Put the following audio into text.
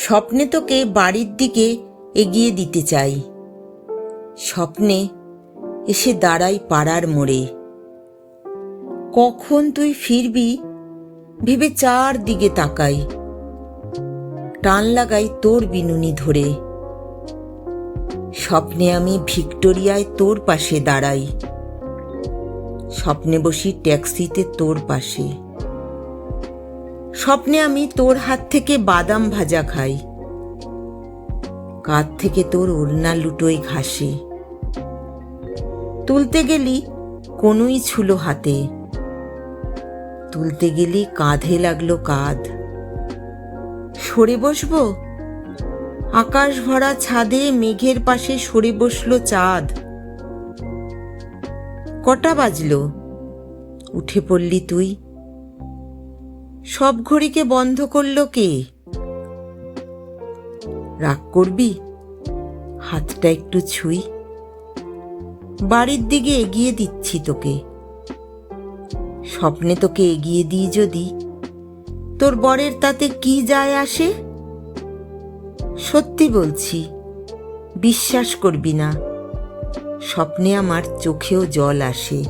স্বপ্নে তোকে বাড়ির দিকে এগিয়ে দিতে চাই। স্বপ্নে এসে দাঁড়াই পাড়ার মোড়ে। কখন তুই ফিরবি ভেবে চারদিকে তাকাই। টান লাগাই তোর বিনুনি ধরে। স্বপ্নে আমি ভিক্টোরিয়ায় তোর পাশে দাঁড়াই। স্বপ্নে বসি ট্যাক্সিতে তোর পাশে। স্বপ্নে আমি তোর হাত থেকে বাদাম ভাজা খাই। কাঁধ থেকে তোর ওড়না লুটোই ঘাসে। তুলতে গেলি কোনোই ছুলো হাতে। তুলতে গেলি কাঁধে লাগল কাঁধ। সরে বসবো? আকাশ ভরা ছাদে মেঘের পাশে সরে বসল চাঁদ। কটা বাজলো? উঠে পড়লি তুই সব ঘড়িকে বন্ধ করল কে? রাগ করবি? হাতটা একটু ছুই। বাড়ির দিকে এগিয়ে দিচ্ছি তোকে। স্বপ্নে তোকে এগিয়ে দিই যদি। তোর বরের তাতে কি যায় আসে? সত্যি বলছি, বিশ্বাস করবি না। স্বপ্নে আমার চোখেও জল আসে।